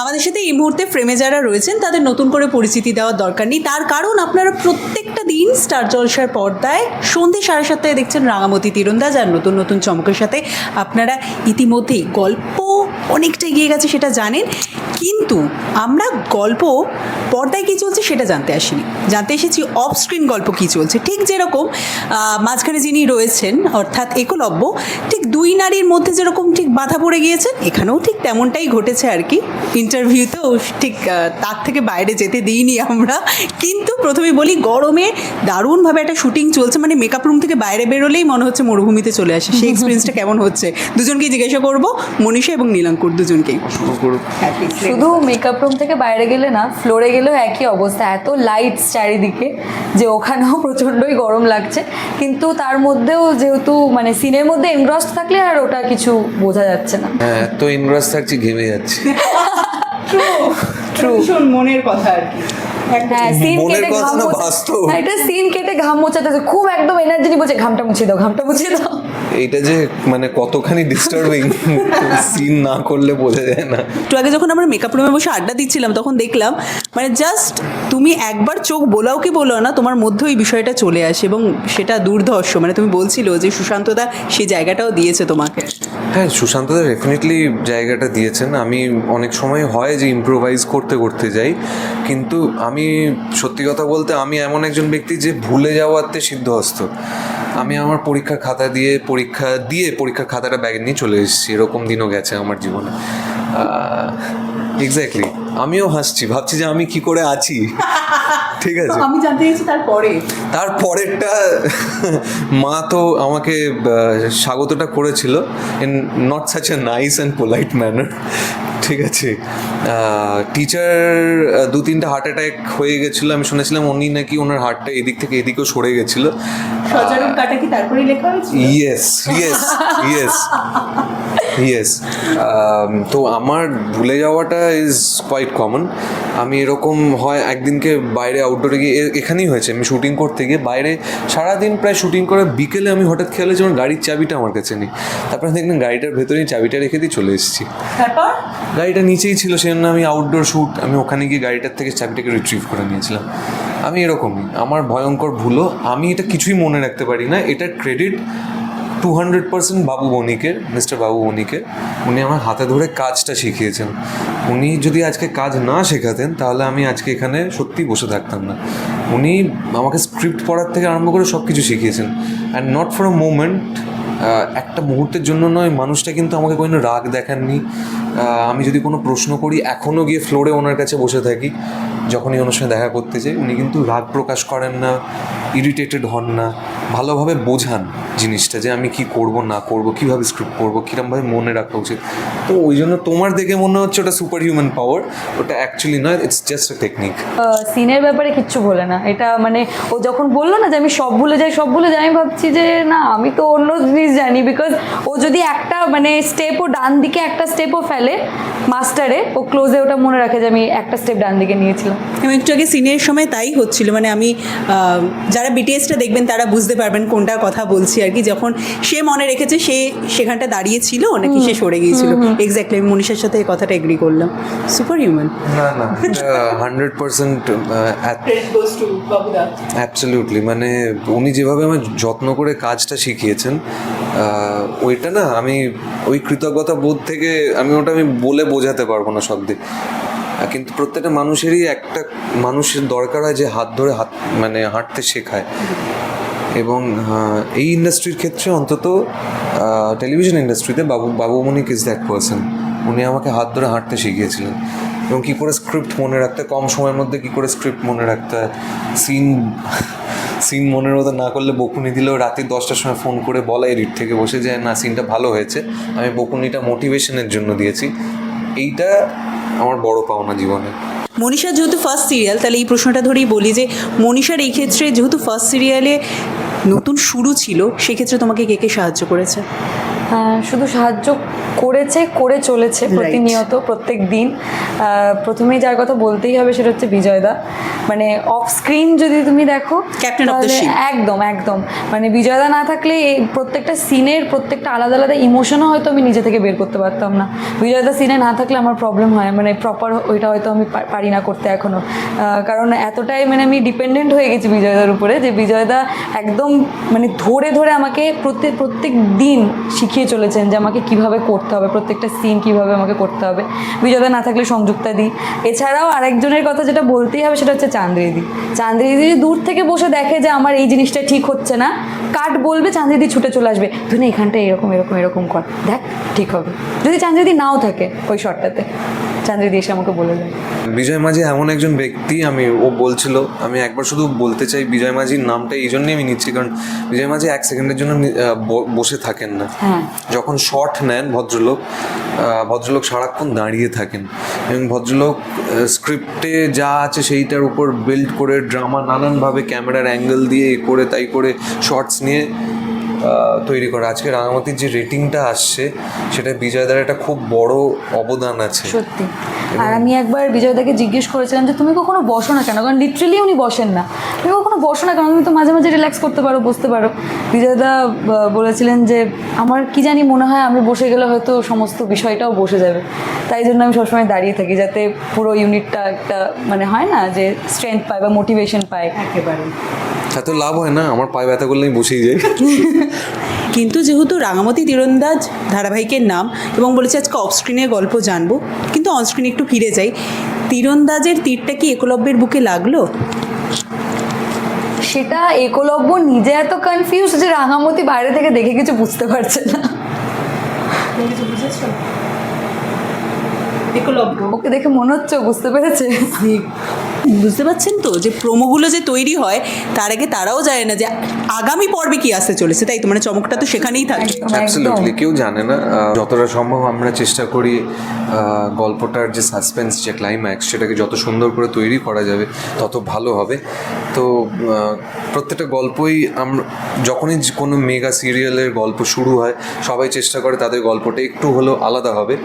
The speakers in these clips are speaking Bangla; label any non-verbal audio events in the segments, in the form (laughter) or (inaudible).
আমাদের সাথে এই মুহূর্তে ফ্রেমে যারা রয়েছেন, তাদের নতুন করে পরিচিতি দেওয়ার দরকার নেই। তার কারণ আপনারা প্রত্যেকটা দিন স্টার জলসার পর্দায় সন্ধে সাড়ে সাতটায় দেখছেন রাঙামতি তীরন্দাজ আর নতুন নতুন চমকের সাথে। আপনারা ইতিমধ্যেই গল্প অনেকটা এগিয়ে গেছে, সেটা জানেন। কিন্তু আমরা গল্প পর্দায় কী চলছে সেটা জানতে আসিনি। জানতে এসেছি অফ স্ক্রিন গল্প কী চলছে। ঠিক যেরকম মাঝখানে যিনি রয়েছেন অর্থাৎ একলব্য ঠিক দুই নারীর মধ্যে যেরকম ঠিক বাধা পড়ে গিয়েছেন এখানেও ঠিক তেমনটাই ঘটেছে আর কি। ইন্টারভিউতেও ঠিক তার থেকে বাইরে যেতে দিইনি আমরা। কিন্তু প্রথমে বলি গরমে দারুণভাবে একটা শুটিং চলছে মানে মেকআপ রুম থেকে বাইরে বেরোলেই মনে হচ্ছে মরুভূমিতে চলে আসে। সেই এক্সপিরিয়েন্সটা কেমন হচ্ছে? দুজনকেই জিজ্ঞাসা করব মনীষা এবং নীলাঙ্কুর দুজনকেই। হ্যাঁ. শুধু মেকআপ রুম থেকে বাইরে গেলে না ফ্লোরে গেলেও একই অবস্থা এত লাইটস চারিদিকে যে ওখানেও প্রচণ্ডই গরম লাগছে কিন্তু তার মধ্যেও যেহেতু মানে সিনের মধ্যে এনগ্রস্ট থাকলে আর ওটা কিছু বোঝা যাচ্ছে না হ্যাঁ এত ইনগ্রাস থাকছি ঘেমে যাচ্ছে ট্রু মনের কথা আর কি হ্যাঁ সিন কেটে ঘাম মোছা-। হ্যাঁ, এটা সিন কেটে ঘাম মোচাতে। খুব একদম এনার্জি বলছে ঘামটা মুছিয়ে দাও ঘামটা মুছে দাও এইটা যে মানে কতখানি ডিস্টার্বিং সিন না করলে বোঝা যায় না। একটু আগে যখন আমরা মেকআপ রুমে বসে আড্ডা দিচ্ছিলাম তখন দেখলাম মানে জাস্ট তুমি একবার চোখ বোলাও কি বলো না তোমার মধ্যে ওই বিষয়টা চলে আসে এবং সেটা দুর্ধর্ষ। মানে তুমি বলছিল যে সুশান্তদা সেই জায়গাটাও দিয়েছে তোমাকে। হ্যাঁ সুশান্তদা ডেফিনেটলি জায়গাটা দিয়েছেন। আমি অনেক সময় হয় যে ইম্প্রোভাইজ করতে করতে যাই। কিন্তু আমি সত্যি কথা বলতে আমি এমন একজন ব্যক্তি যে ভুলে যাওয়াতে সিদ্ধহস্ত। আমি আমার পরীক্ষার খাতা দিয়ে পরীক্ষা দিয়ে পরীক্ষার খাতাটা ব্যাগে নিয়ে চলে এসেছি। এরকম দিনও গেছে আমার জীবনে। এক্স্যাক্টলি আমিও হাসছি। ভাবছি যে আমি কি করে আছি? ঠিক আছে। আমি জানতে চাইছি তারপরে তার পরেরটা মা তো আমাকে স্বাগতটা করেছিল in not such a nice and polite manner ঠিক আছে। টিচার দু তিনটা হার্ট অ্যাটাক হয়ে গেছিল। আমি শুনেছিলাম উনি নাকি ওনার হার্টটা এদিক থেকে এদিকেও সরে গেছিল। কাটা কি তারপরেই লেখা হয়েছে yes yes yes yes Um, তো আমার ভুলে যাওয়াটা ইজ কোয়াইট কমন আমি এরকম হয় একদিনকে বাইরে আউটডোরে গিয়ে এখানেই হয়েছে। আমি শুটিং করতে গিয়ে বাইরে সারাদিন প্রায় শুটিং করে বিকেলে আমি হঠাৎ খেয়াল হয়েছে আমার গাড়ির চাবিটা আমার কাছে নেই। তারপরে দেখলেন গাড়িটার ভেতরেই চাবিটা রেখে দিয়ে চলে এসেছি। তারপর? গাড়িটা নিচেই ছিল সেই জন্য আমি আউটডোর শ্যুট আমি ওখানে গিয়ে গাড়িটার থেকে চাবিটাকে রিট্রিভ করে নিয়েছিলাম। আমি এরকমই। আমার ভয়ঙ্কর ভুলো আমি এটা কিছুই মনে রাখতে পারি না। এটার credit to hundred percent Babu বণিকের mister বাবু বণিকের। উনি আমার হাতে ধরে কাজটা শিখিয়েছেন। উনি যদি আজকে কাজ না শেখাতেন, তাহলে আমি আজকে এখানে সত্যি বসে থাকতাম না। উনি আমাকে স্ক্রিপ্ট পড়ার থেকে আরম্ভ করে সব কিছু শিখিয়েছেন and not for a moment একটা মুহূর্তের জন্য নয়, মানুষটা কিন্তু আমাকে কোনো রাগ দেখাননি। আমি যদি কোনো প্রশ্ন করি এখনও গিয়ে ফ্লোরে ওনার কাছে বসে থাকি। যখনই ওনার সঙ্গে দেখা করতে চাই উনি কিন্তু রাগ প্রকাশ করেন না ইরিটেটেড হন না, ভালোভাবে বোঝান জিনিসটা যে আমি কি করব, না করব, কীভাবে স্ক্রিপ্ট করব, কীরমভাবে মনে রাখা উচিত। তো ওই জন্য তোমার দেখে মনে হচ্ছে ওটা সুপার হিউম্যান পাওয়ার ওটা অ্যাকচুয়ালি নয় ইটস জাস্ট আ টেকনিক সিনের ব্যাপারে কিচ্ছু বলে না। এটা মানে ও যখন বলল না যে আমি সব ভুলে যাই, সব ভুলে যাই, আমি ভাবছি যে না, আমি তো অন্য জিনিস জানি বিকজ ও যদি একটা মানে স্টেপও ডান দিকে একটা স্টেপও ফেলে মাস্টারে ও ক্লোজে ওটা মনে রাখে যে আমি একটা স্টেপ ডান দিকে নিয়েছিলাম। এবং একটু আগে সিনের সময় তাই হচ্ছিল। মানে আমি যারা বিটিএসটা দেখবেন তারা বুঝতে পারবেন কোনটা কথা বলছি আর কি। যখন সে মনে রেখেছে সে সেখানটা দাঁড়িয়ে ছিল নাকি সে সরে গিয়েছিল। এক্স্যাক্টলি আমি মনীষার সাথে এই কথাটা এগ্রি করলাম। সুপার হিউম্যান না না হান্ড্রেড পার্সেন্ট অ্যাবসলিউটলি মানে উনি যেভাবে আমার যত্ন করে কাজটা শিখিয়েছেন ওইটা না আমি ওই কৃতজ্ঞতা বোধ থেকে আমি ওটা আমি বলে বোঝাতে পারব না সব আহ, কিন্তু প্রত্যেকটা মানুষেরই একটা মানুষের দরকার হয় যে হাত ধরে হাত মানে হাঁটতে শেখায়। এবং এই ইন্ডাস্ট্রির ক্ষেত্রে অন্তত টেলিভিশন ইন্ডাস্ট্রিতে বাবু বাবুমণিক ইজ দ্যাট পার্সন উনি আমাকে হাত ধরে হাঁটতে শিখিয়েছিলেন। এবং কী করে স্ক্রিপ্ট মনে রাখতে কম সময়ের মধ্যে কী করে স্ক্রিপ্ট মনে রাখতে হয়। সিন সিন মনের মতো না করলে বকুনি দিলেও রাতে দশটার সময় ফোন করে বলা এডিট থেকে বসে যে না সিনটা ভালো হয়েছে। আমি বকুনিটা মোটিভেশনের জন্য দিয়েছি। এইটা আমার বড় পাওনা জীবনে। মনীষার যেহেতু ফার্স্ট সিরিয়াল তাহলে এই প্রশ্নটা ধরেই বলি যে, মনীষার এই ক্ষেত্রে যেহেতু ফার্স্ট সিরিয়ালে নতুন শুরু ছিল, সেক্ষেত্রে তোমাকে কে কে সাহায্য করেছে? শুধু সাহায্য করেছে করে চলেছে প্রতিনিয়ত প্রত্যেক দিন। প্রথমেই যার কথা বলতেই হবে সেটা হচ্ছে বিজয়দা মানে অফ স্ক্রিন যদি তুমি দেখো একদম একদম। মানে বিজয়দা না থাকলে এই প্রত্যেকটা সিনের প্রত্যেকটা আলাদা আলাদা ইমোশনও হয়তো আমি নিজে থেকে বের করতে পারতাম না। বিজয়দা সিনে না থাকলে আমার প্রবলেম হয় মানে প্রপার ওইটা হয়তো আমি পারি না করতে এখনও কারণ এতটাই মানে আমি ডিপেন্ডেন্ট হয়ে গেছি বিজয়দার উপরে যে বিজয়দা একদম মানে ধরে ধরে আমাকে প্রত্যেক প্রত্যেক দিন শিখিয়ে চলেছেন যে আমাকে কীভাবে করতে হবে, প্রত্যেকটা সিন কীভাবে আমাকে করতে হবে। বিজয়দা না থাকলে সংযুক্তা দিই এছাড়াও আরেকজনের কথা যেটা বলতেই হবে সেটা হচ্ছে চান্দ্রিদি। চান্দ্রিদি যদি দূর থেকে বসে দেখে যে আমার এই জিনিসটা ঠিক হচ্ছে না কাট বলবে চান্দ্রিদি ছুটে চলে আসবে তুই না এখানটা এরকম এরকম এরকম কর। দেখ, ঠিক হবে। যদি চান্দ্রিদি নাও থাকে ওই শটটাতে চান্দ্রিদি এসে আমাকে বলে দেয়। বিজয় মাঝি এমন একজন ব্যক্তি আমি ও বলছিল আমি একবার শুধু বলতে চাই বিজয় মাঝির নামটা এই জন্যই আমি নিচ্ছি কারণ বিজয় মাঝি এক সেকেন্ডের জন্য বসে থাকেন না। হ্যাঁ। যখন শট নেন ভদ্রলোক ভদ্রলোক সারাক্ষণ দাঁড়িয়ে থাকেন এবং ভদ্রলোক স্ক্রিপ্টে যা আছে সেইটার উপর বিল্ড করে ড্রামা নানানভাবে ক্যামেরার অ্যাঙ্গেল দিয়ে এ করে তাই করে শর্টস নিয়ে তৈরি করা। আজকে রাঙামাটির যে রেটিংটা আসছে সেটা বিজয়দার একটা খুব বড় অবদান আছে। সত্যি। আর আমি একবার বিজয়দাকে জিজ্ঞেস করেছিলাম যে তুমি কখনো বসো না কেন? কারণ লিটারেলি উনি বসেন না। তুমি কখনো বসো না কেন? তুমি তো মাঝে মাঝে রিল্যাক্স করতে পারো বসতে পারো। বিজয়দা বলেছিলেন যে আমার কি জানি মনে হয় আমি বসে গেলে হয়তো সমস্ত বিষয়টাও বসে যাবে। তাই জন্য আমি সবসময় দাঁড়িয়ে থাকি যাতে পুরো ইউনিটটা একটা মানে হয় না যে স্ট্রেংথ পায় বা মোটিভেশন পায়। একেবারে। এত লাভ হয় না আমার পায়ে ব্যথা করলে আমি বসেই যাই। (laughs) কিন্তু যেহেতু রাঙামতি তীরন্দাজ ধারাবাহিকের নাম এবং বলেছে আজকে অফ স্ক্রিনের গল্প জানব কিন্তু অন স্ক্রিনে একটু ফিরে যাই। তীরন্দাজের তীরটা কি একলব্যের বুকে লাগল? সেটা একলব্য নিজে এত কনফিউজ যে রাঙামতি বাইরে থেকে দেখে কিছু বুঝতে পারছে না। একলব্য। ওকে দেখে মনে হচ্ছে বুঝতে পেরেছে। বুঝতে পারছেন তো? যে প্রোমোগুলো যে তৈরি হয় তার আগে তারাও জানে না যে আগামী পর্বে কি আসতে চলেছে তাই তো? মানে চমকটা তো সেখানেই থাকে। অ্যাবসলিউটলি কেউ জানে না। যতটা সম্ভব আমরা চেষ্টা করি গল্পটার যে সাসপেন্স যে ক্লাইম্যাক্স সেটাকে যত সুন্দর করে তৈরি করা যাবে তত ভালো হবে। তো প্রত্যেকটা গল্পই আমরা যখনই কোনো মেগা সিরিয়ালের গল্প শুরু হয় সবাই চেষ্টা করে তাদের গল্পটা একটু হলেও আলাদা হবে।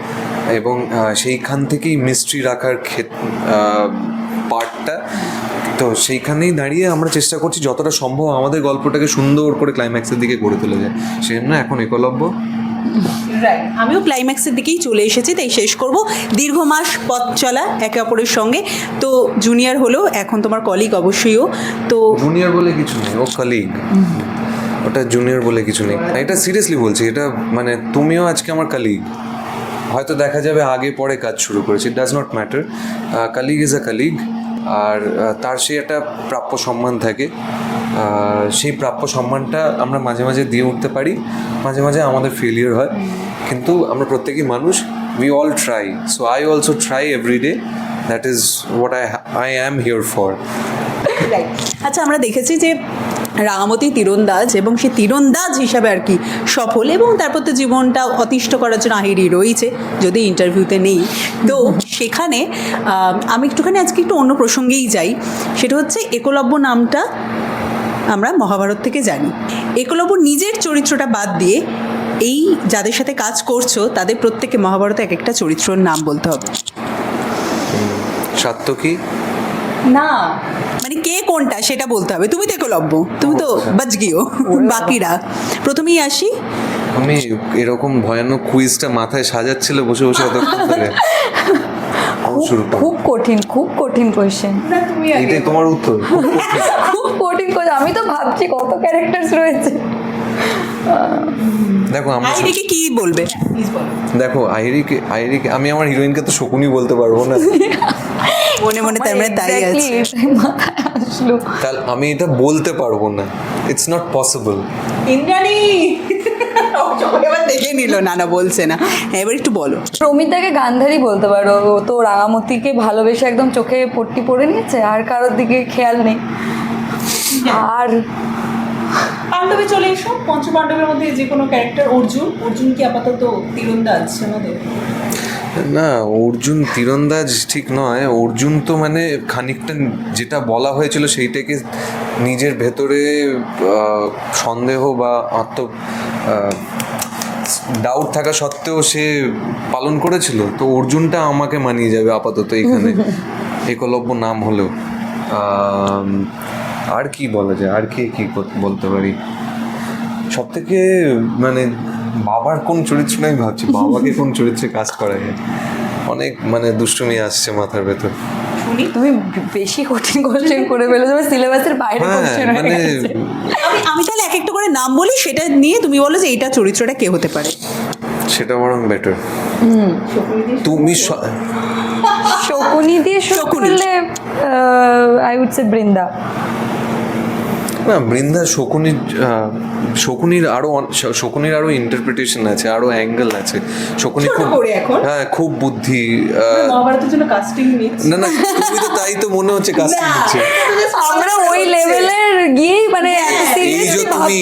এবং সেইখান থেকেই মিস্ট্রি রাখার ক্ষেত পার্টটা তো সেইখানেই দাঁড়িয়ে আমরা চেষ্টা করছি যতটা সম্ভব আমাদের গল্পটাকে সুন্দর করে ক্লাইম্যাক্সের দিকে গড়ে তোলা যায়। সেই জন্য এখন একলব্য। আমিও ক্লাইম্যাক্সের দিকেই চলে এসেছি তাই শেষ করব। দীর্ঘ মাস পথ চলা একে অপরের সঙ্গে। তো জুনিয়র হলো এখন তোমার কলিগ অবশ্যইও তো জুনিয়র বলে কিছু নেই ও কালিগ ওটা জুনিয়র বলে কিছু নেই। এটা সিরিয়াসলি বলছি এটা মানে তুমিও আজকে আমার কালিগ হয়তো দেখা যাবে আগে পরে কাজ শুরু করেছি does not matter colleague is a colleague আর তার সেই একটা প্রাপ্য সম্মান থাকে। সেই প্রাপ্য সম্মানটা আমরা মাঝে মাঝে দিয়ে উঠতে পারি, মাঝে মাঝে আমাদের ফেলিয়ার হয়। কিন্তু আমরা প্রত্যেকেই মানুষ we all try so I also try every day that is what I I am here for আচ্ছা আমরা দেখেছি যে রাঙামতি তীরন্দাজ এবং সে তীরন্দাজ হিসাবে আর কি সফল এবং তারপর তো জীবনটা অতিষ্ঠ করার জন্য আহিরি রয়েছে, যদি ইন্টারভিউতে নেই। তো সেখানে আমি একটুখানি আজকে একটু অন্য প্রসঙ্গেই যাই। সেটা হচ্ছে একলব্য নামটা আমরা মহাভারত থেকে জানি। একলব্য নিজের চরিত্রটা বাদ দিয়ে এই যাদের সাথে কাজ করছ তাদের প্রত্যেকে মহাভারতে এক একটা চরিত্রর নাম বলতে হবে। সাত্তকী না মানে কে কোনটা সেটা বলতে হবে। তুমি তো একলব্য তুমি তো বাজ গিয়েও বাকিরা। প্রথমেই আসি। আমি এরকম ভয়ানক কুইজটা মাথায় সাজাচ্ছিল বসে বসে এতক্ষণ ধরে। (laughs) শুরু করো। খুব কঠিন খুব কঠিন কোয়েশ্চেন এইটাই তোমার উত্তর। (laughs) খুব কঠিন কোয়েশ্চেন আমি তো ভাবছি কত ক্যারেক্টারস রয়েছে। দেখো আইরিকে কি বলবে? দেখো আইরিকে আইরিকে আমি আমার হিরোইনকে তো শকুনি বলতে পারব না। (laughs) মনে মনে তার মানে তাই আছে। এটাই আসলো। তাহলে আমি এটা বলতে পারব না। It's not possible Indrani! (laughs) দেখে নিল না না বলছে না। এবার একটু বলো। প্রমিতাকে গান্ধারী বলতে পারো ও তো রাঙামতিকে ভালোবেসে একদম চোখে পট্টি পরে নিয়েছে আর কারোর দিকে খেয়াল নেই। আর পাণ্ডবে চলে এসো পঞ্চ পাণ্ডবের মধ্যে যে কোনো ক্যারেক্টার অর্জুন অর্জুন কি আপাতত তীরন্দাজ আমাদের না অর্জুন তীরন্দাজ ঠিক নয় অর্জুন তো মানে খানিকটা যেটা বলা হয়েছিল সেইটাকে নিজের ভেতরে সন্দেহ বা আত্ম ডাউট থাকা সত্ত্বেও সে পালন করেছিল। তো অর্জুনটা আমাকে মানিয়ে যাবে আপাতত এখানে। (laughs) একলব্য নাম হলেও। আর কি বলা যায়? আর কি কি বলতে পারি? সব থেকে মানে বাবার কোন চরিত্রটা আমি ভাবছি? বাবাকে কোন চরিত্রে কাজ করা যায়? অনেক মানে দুষ্টুমি আসছে মাথার ভেতর। শুনি তুমি বেশি কঠিন কোশ্চেন করে ফেলো তোমার সিলেবাসের বাইরে হ্যাঁ কোশ্চেন হয়ে মানে গেছে। আমি আমি তাহলে এক একটা করে নাম বলি সেটা নিয়ে তুমি বলো যে এইটা চরিত্রটা কে হতে পারে। সেটা বরং বেটার তুমি শকুনি দিয়ে শুরু শকুনি। করলে আই উড সে বৃন্দা। না বৃন্দা শকুনির শকুনির আরও অন- শকুনির আরও ইন্টারপ্রিটেশন আছে আরও অ্যাঙ্গেল আছে। শকুনি খুব হ্যাঁ খুব বুদ্ধি কাস্টিং না না তো তাই তো মনে হচ্ছে কাস্টিং দিচ্ছে আমরা ওই লেভেলের গিয়েই মানে এই যে তুমি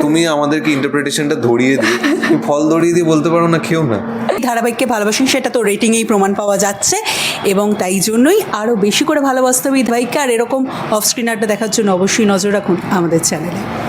তুমি আমাদেরকে ইন্টারপ্রিটেশনটা ধরিয়ে দিয়ে তুমি ফল ধরিয়ে দিয়ে বলতে পারো না কেউ না। ধারাবাহিককে ভালোবাসেন সেটা তো রেটিংয়েই প্রমাণ পাওয়া যাচ্ছে। এবং তাই জন্যই আরও বেশি করে ভালোবাসতে হবে ধারাবাহিককে। আর এরকম অফ স্ক্রিনারটা দেখার জন্য অবশ্যই নজর রাখুন আমাদের চ্যানেলে